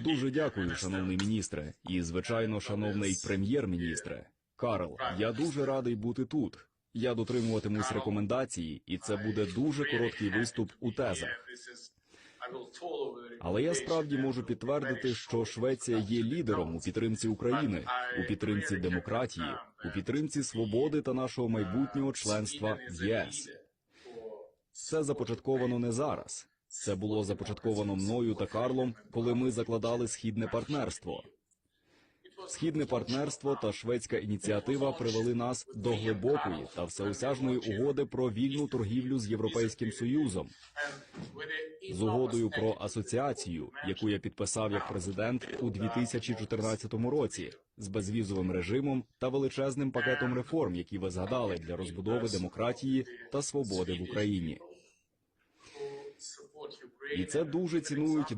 Дуже дякую, шановний міністре, і звичайно, шановний прем'єр-міністре. Карл, я дуже радий бути тут. Я дотримуватимусь рекомендації, і це буде дуже короткий виступ у тезах. Але я справді можу підтвердити, що Швеція є лідером у підтримці України, у підтримці демократії, у підтримці свободи та нашого майбутнього членства в ЄС. Це започатковано не зараз. Це було започатковано мною та Карлом, коли ми закладали східне партнерство. Східне партнерство та шведська ініціатива привели нас до глибокої та всеосяжної угоди про вільну торгівлю з Європейським Союзом, з угодою про асоціацію, яку я підписав як президент у 2014 році, з безвізовим режимом та величезним пакетом реформ, які ви згадали для розбудови демократії та свободи в Україні. І це дуже цінують 90